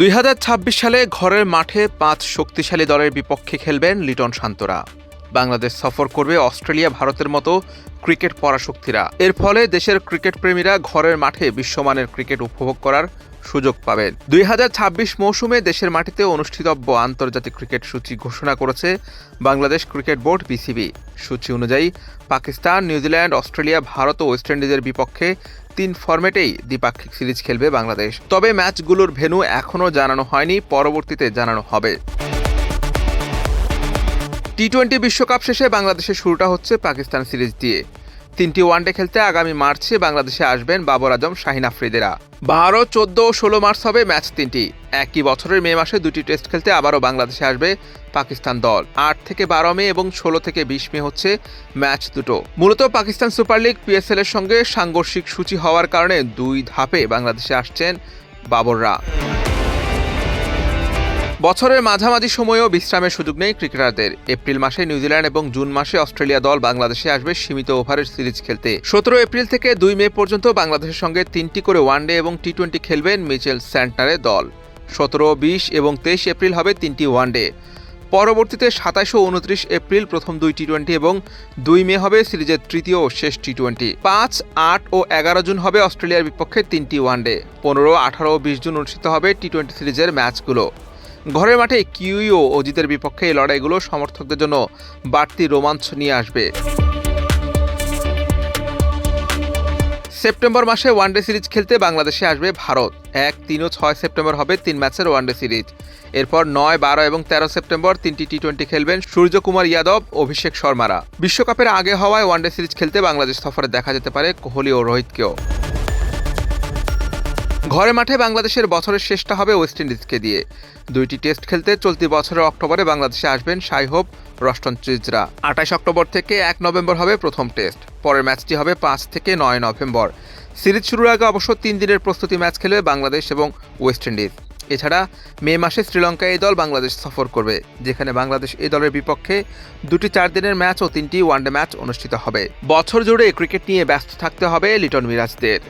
দুই হাজার ছাব্বিশ সালে ঘরের মাঠে পাঁচ শক্তিশালী দলের বিপক্ষে খেলবেন লিটন শান্তরা। বাংলাদেশ সফর করবে অস্ট্রেলিয়া, ভারতের মতো ক্রিকেট পরাশক্তিরা। এর ফলে দেশের ক্রিকেট প্রেমীরা ঘরের মাঠে বিশ্বমানের ক্রিকেট উপভোগ করার সুযোগ পাবেন। দুই হাজার ছাব্বিশ মৌসুমে দেশের মাটিতে অনুষ্ঠিতব্য আন্তর্জাতিক ক্রিকেট সূচি ঘোষণা করেছে বাংলাদেশ ক্রিকেট বোর্ড বিসিবি। সূচি অনুযায়ী Pakistan, New Zealand, Australia, Bharat ও ওয়েস্ট ইন্ডিজের বিপক্ষে তিন ফর্মেটেই দ্বিপাক্ষিক সিরিজ খেলবে বাংলাদেশ। তবে ম্যাচগুলোর ভেন্যু এখনও জানানো হয়নি, পরবর্তীতে জানানো হবে। টি টোয়েন্টি বিশ্বকাপ শেষে বাংলাদেশের শুরুটা হচ্ছে পাকিস্তান সিরিজ দিয়ে। তিনটি ওয়ানডে খেলতে আগামী মার্চে বাংলাদেশে আসবেন বাবর আজম, শাহিন আফ্রিদেরা। বারো, চোদ্দ ও ষোলো মার্চ হবে ম্যাচ তিনটি। একই বছরের মে মাসে দুটি টেস্ট খেলতে আবারও বাংলাদেশে আসবে পাকিস্তান দল। আট থেকে বারো মে এবং ষোলো থেকে বিশ মে হচ্ছে ম্যাচ দুটো। মূলত পাকিস্তান সুপার লিগ পিএসএল এর সঙ্গে সাংঘর্ষিক সূচি হওয়ার কারণে দুই ধাপে বাংলাদেশে আসছেন বাবররা। বছরের মাঝামাঝি সময়েও বিশ্রামের সুযোগ নেই ক্রিকেটারদের। এপ্রিল মাসে নিউজিল্যান্ড এবং জুন মাসে অস্ট্রেলিয়া দল বাংলাদেশে আসবে সীমিত ওভারের সিরিজ খেলতে। সতেরো এপ্রিল থেকে দুই মে পর্যন্ত বাংলাদেশের সঙ্গে তিনটি করে ওয়ানডে এবং টি টোয়েন্টি খেলবেন মিচেল স্যান্টনারের দল। সতেরো, বিশ এবং তেইশ এপ্রিল হবে তিনটি ওয়ানডে। পরবর্তীতে সাতাশ উনত্রিশ এপ্রিল প্রথম দুই টি টোয়েন্টি এবং দুই মে হবে সিরিজের তৃতীয় ও শেষ টি টোয়েন্টি পাঁচ, আট ও এগারো জুন হবে অস্ট্রেলিয়ার বিপক্ষে তিনটি ওয়ানডে। পনেরো, আঠারো ও বিশ জুন অনুষ্ঠিত হবে টি টোয়েন্টি সিরিজের ম্যাচগুলো। ঘরের মাঠে কিউই ও অজিতের বিপক্ষে এই লড়াইগুলো সমর্থকদের জন্য বাড়তি রোমাঞ্চ নিয়ে আসবে। সেপ্টেম্বর মাসে ওয়ানডে সিরিজ খেলতে বাংলাদেশে আসবে ভারত। এক, তিন ও ছয় সেপ্টেম্বর হবে তিন ম্যাচের ওয়ানডে সিরিজ। এরপর নয়, বারো এবং তেরো সেপ্টেম্বর তিনটি টি টোয়েন্টি খেলবেন সূর্যকুমার ইয়াদব, অভিষেক শর্মারা। বিশ্বকাপের আগে হওয়ায় ওয়ানডে সিরিজ খেলতে বাংলাদেশ সফরে দেখা যেতে পারে কোহলি ও রোহিতকেও। ঘরে মাঠে বাংলাদেশের বছরের শেষটা হবে ওয়েস্ট ইন্ডিজকে দিয়ে। দুইটি টেস্ট খেলতে চলতি বছরের অক্টোবরে বাংলাদেশে আসবেন সাই হোপ রস্টন চিজরা আঠাশ অক্টোবর থেকে এক নভেম্বর হবে প্রথম টেস্ট। পরের ম্যাচটি হবে পাঁচ থেকে নয় নভেম্বর। সিরিজ শুরুর আগে অবশ্য তিন দিনের প্রস্তুতি ম্যাচ খেলবে বাংলাদেশ এবং ওয়েস্ট ইন্ডিজ। এছাড়া মে মাসে শ্রীলঙ্কায় এই দল বাংলাদেশ সফর করবে, যেখানে বাংলাদেশ এই দলের বিপক্ষে দুটি চার দিনের ম্যাচ ও তিনটি ওয়ানডে ম্যাচ অনুষ্ঠিত হবে। বছর জুড়ে ক্রিকেট নিয়ে ব্যস্ত থাকতে হবে Liton মিরাজদের।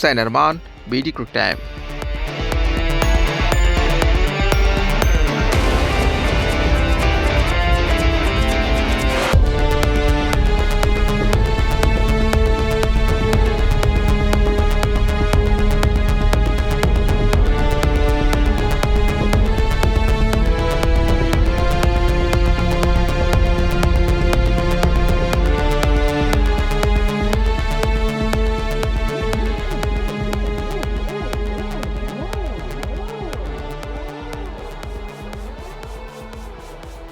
Sen Erman, BD Crew Time.